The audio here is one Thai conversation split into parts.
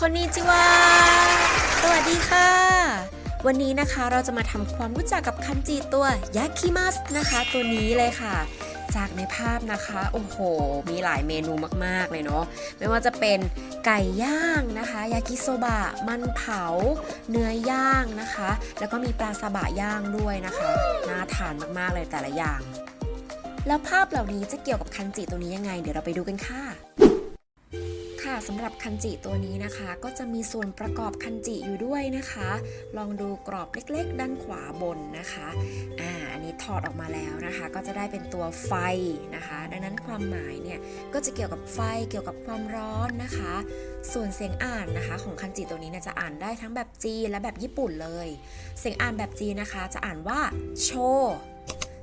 คนนี้จิวาสวัสดีค่ะ วันนี้นะคะเราจะมาทำความรู้จักกับคันจิตัวยากิมัสนะคะ ตัวนี้เลยค่ะ จากในภาพนะคะ โอ้โห มีหลายเมนูมากๆเลยเนาะไม่ว่าจะเป็นไก่ย่างนะคะ ยากิโซบะ มันเผา เนื้อย่างนะคะ แล้วก็มีปลาซาบะย่างด้วยนะคะ น่าทานมากๆเลยแต่ละอย่าง แล้วภาพเหล่านี้จะเกี่ยวกับคันจิตัวนี้ยังไง เดี๋ยวเราไปดูกันค่ะ ค่ะสำหรับคันจิตัวนี้นะคะ ก็จะมีส่วนประกอบคันจิอยู่ด้วยนะคะ ลองดูกรอบเล็กๆ ด้านขวาบนนะคะอ่าอันนี้ถอดออกมาแล้วนะคะ ก็จะได้เป็นตัวไฟนะคะ ดังนั้นความหมายเนี่ยก็จะเกี่ยวกับไฟเกี่ยวกับความร้อนนะคะ ส่วนเสียงอ่านนะคะ ของคันจิตัวนี้เนี่ยจะอ่านได้ทั้งแบบจีนและแบบญี่ปุ่นเลย เสียงอ่านแบบจีนนะคะ จะอ่านว่าโช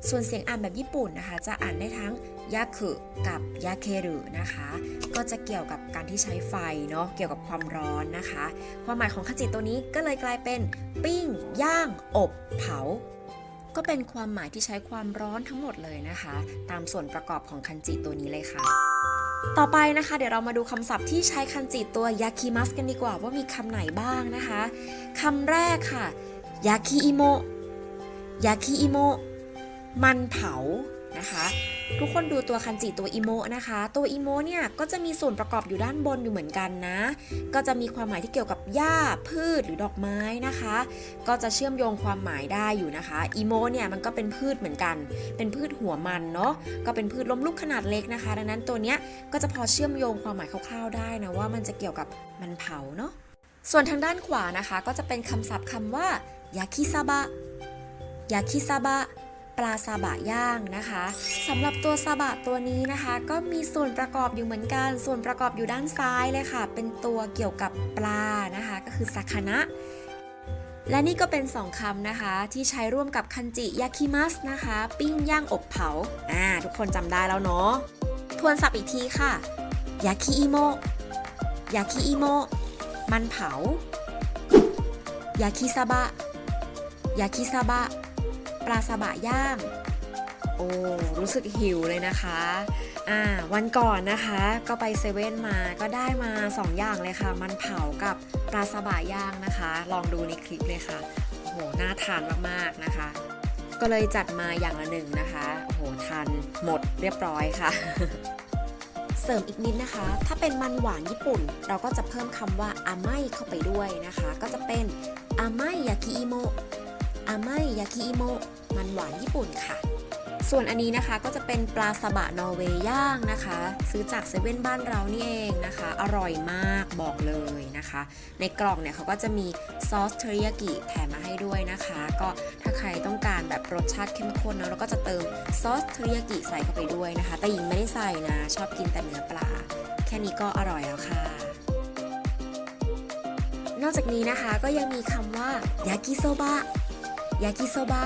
ส่วนเสียงอ่านแบบญี่ปุ่นนะคะ จะอ่านได้ทั้งยาคุกับยาเครุนะคะ ก็จะเกี่ยวกับการที่ใช้ไฟเนาะเกี่ยวกับความร้อนนะคะ ความหมายของคันจิตัวนี้ก็เลยกลายเป็นปิ้ง ย่าง อบเผา ก็เป็นความหมายที่ใช้ความร้อนทั้งหมดเลยนะคะ ตามส่วนประกอบของคันจิตัวนี้เลยค่ะต่อไปนะคะ เดี๋ยวเรามาดูคำศัพท์ที่ใช้คันจิตัวยากิมัสกันดีกว่าว่ามีคำไหนบ้างนะคะคำแรกค่ะยากิอิโมยากิอิโม มันเผานะคะทุกคนดูตัวคันจิตัวอิโมะนะคะ ตัวอิโมะเนี่ยก็จะมีส่วนประกอบอยู่ด้านบนอยู่เหมือนกันนะ ก็จะมีความหมายที่เกี่ยวกับหญ้าพืชหรือดอกไม้นะคะ ก็จะเชื่อมโยงความหมายได้อยู่นะคะอิโมะเนี่ยมันก็เป็นพืชเหมือนกัน เป็นพืชหัวมันเนาะก็เป็นพืชล้มลุกขนาดเล็กนะคะ ดังนั้นตัวเนี้ยก็จะพอเชื่อมโยงความหมายคร่าวๆได้นะว่ามันจะเกี่ยวกับมันเผาเนาะส่วนทางด้านขวานะคะ ก็จะเป็นคำศัพท์คำว่ายากิซาบะยากิซาบะ ปลาซาบะย่างนะคะสำหรับตัวซาบะตัวนี้นะคะ ก็มีส่วนประกอบอยู่เหมือนกัน ส่วนประกอบอยู่ด้านซ้ายเลยค่ะ เป็นตัวเกี่ยวกับปลานะคะ ก็คือซาคานะและนี่ก็เป็นสองคำนะคะ ที่ใช้ร่วมกับคันจิยากิมัสนะคะ ปิ้งย่างอบเผาอ่าทุกคนจำได้แล้วเนาะทวนศัพท์อีกทีค่ะยากิอิโมยากิอิโมมันเผายากิซาบะยากิซาบะ ลาซาบะย่าง โอ้ รู้สึกหิวเลยนะคะ อ่า วันก่อนนะคะ ก็ไปเซเว่นมาก็ได้มา 2 อย่างเลยค่ะ มันเผากับปลาซาบะย่างนะคะ ลองดูในคลิปเลยค่ะ โอ้โห น่าทานมากๆนะคะ ก็เลยจัดมาอย่างละหนึ่งนะคะ โอ้โห ทานหมดเรียบร้อยค่ะเสริมอีกนิดนะคะ ถ้าเป็นมันหวานญี่ปุ่น เราก็จะเพิ่มคำว่าอาไมเข้าไปด้วยนะคะ ก็จะเป็นอาไมยากิอิโมะ อาไมยากิอิโมะมันหวานญี่ปุ่นค่ะ ส่วนอันนี้นะคะก็จะเป็นปลาซาบะนอร์เวย์ย่างนะคะ ซื้อจากเซเว่นบ้านเรานี่เองนะคะ อร่อยมากบอกเลยนะคะ ในกล่องเนี่ยเขาก็จะมีซอสเทอริยากิแถมมาให้ด้วยนะคะ ก็ถ้าใครต้องการแบบรสชาติเข้มข้นเนาะเราก็จะเติมซอสเทอริยากิใส่เข้าไปด้วยนะคะ แต่หญิงไม่ได้ใส่นะ ชอบกินแต่เนื้อปลา แค่นี้ก็อร่อยแล้วค่ะนอกจากนี้นะคะก็ยังมีคำว่ายากิโซบะ ยากิโซบะ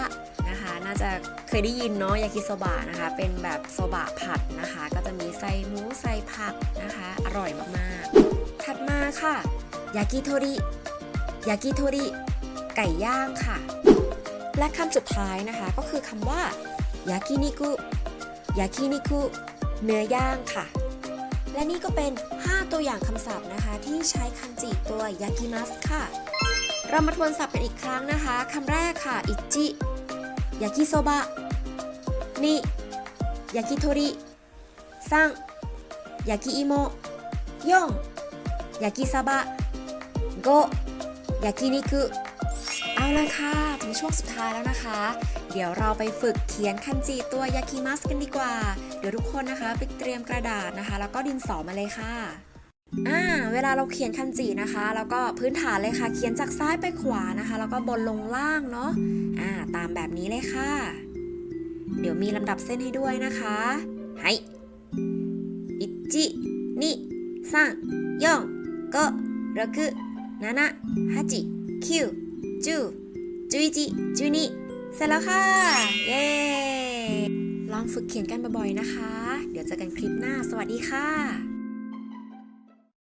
นะคะ น่าจะเคยได้ยินเนาะยากิโซบะนะคะ เป็นแบบโซบะผัดนะคะ ก็จะมีใส่หมูใส่ผักนะคะ อร่อยมากๆ ถัดมาค่ะยากิโทริยากิโทริไก่ย่างค่ะ และคำสุดท้ายนะคะก็คือคำว่ายากินิกุยากินิกุเนื้อย่างค่ะ และนี่ก็เป็น 5 ตัวอย่างคำศัพท์นะคะ ที่ใช้คันจิตัวยากิมัสค่ะ เรามาทวนศัพท์กันอีกครั้งนะคะคำแรกค่ะ อิจิยากิโซบะนิยากิโทริซังยากิอิโมยองยากิซาบะโกยากินิกุเอาละค่ะถึงช่วงสุดท้ายแล้วนะคะ เดี๋ยวเราไปฝึกเขียนคันจิตัวยากิมัสกันดีกว่า เดี๋ยวทุกคนนะคะ ไปเตรียมกระดาษนะคะ แล้วก็ดินสอมาเลยค่ะ อ่าเวลาเราเขียนคันจินะคะ แล้วก็พื้นฐานเลยค่ะ เขียนจากซ้ายไปขวานะคะ แล้วก็บนลงล่างเนาะอ่าตามแบบนี้เลยค่ะ เดี๋ยวมีลำดับเส้นให้ด้วยนะคะไฮอิจินิซังยองโกรกุนานะฮัจิคิวจูจูอิจิจูนิเสร็จแล้วค่ะ เย้ลองฝึกเขียนกันบ่อยๆนะคะ เดี๋ยวเจอกันคลิปหน้า สวัสดีค่ะ